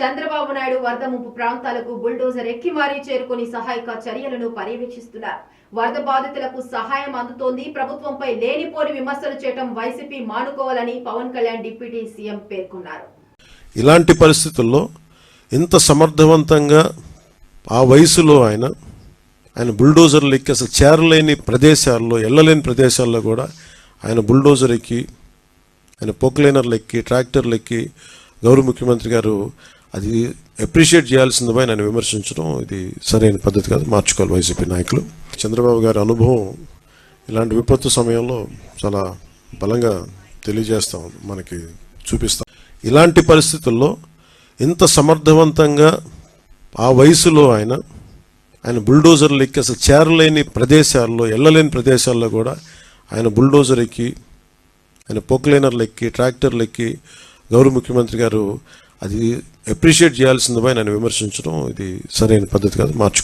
చంద్రబాబు నాయుడు వరద ముంపు ప్రాంతాలకు బుల్డోజర్ ఎక్కి మరీ చేరుకుని సహాయక చర్యలను పర్యవేక్షిస్తున్నారు. వరద బాధితులకు సహాయం అందుతోంది. ప్రభుత్వంపై లేనిపోని విమర్శలు చేయడం వైసీపీ మానుకోవాలని పవన్ కళ్యాణ్ డిప్యూటీ సీఎం పేర్కొన్నారు. ఇలాంటి పరిస్థితుల్లో ఇంత సమర్థవంతంగా ఆ వయసులో ఆయన ఆయన బుల్డోజర్లు ఎక్కి అసలు చేరలేని ప్రదేశాల్లో వెళ్ళలేని ప్రదేశాల్లో కూడా ఆయన బుల్డోజర్ ఎక్కి ఆయన పోక్లైనర్లు ఎక్కి ట్రాక్టర్లు ఎక్కి గౌరవ ముఖ్యమంత్రి గారు అది అప్రిషియేట్ చేయాల్సిందిపై నన్ను విమర్శించడం ఇది సరైన పద్ధతి కాదు. మార్చుకోవాలి వైసీపీ నాయకులు. చంద్రబాబు గారి అనుభవం ఇలాంటి విపత్తు సమయంలో చాలా బలంగా తెలియజేస్తాం మనకి చూపిస్తాం. ఇలాంటి పరిస్థితుల్లో ఇంత సమర్థవంతంగా ఆ వయసులో ఆయన ఆయన బుల్డోజర్లు ఎక్కి అసలు చేరలేని ప్రదేశాల్లో వెళ్ళలేని ప్రదేశాల్లో కూడా ఆయన బుల్డోజర్ ఎక్కి ఆయన పొక్లైనర్లు ఎక్కి ట్రాక్టర్లు ఎక్కి గౌరవ ముఖ్యమంత్రి గారు అది అప్రిషియేట్ చేయాల్సింది నన్ను విమర్శించడం ఇది సరైన పద్ధతి కాదు. మార్చుకో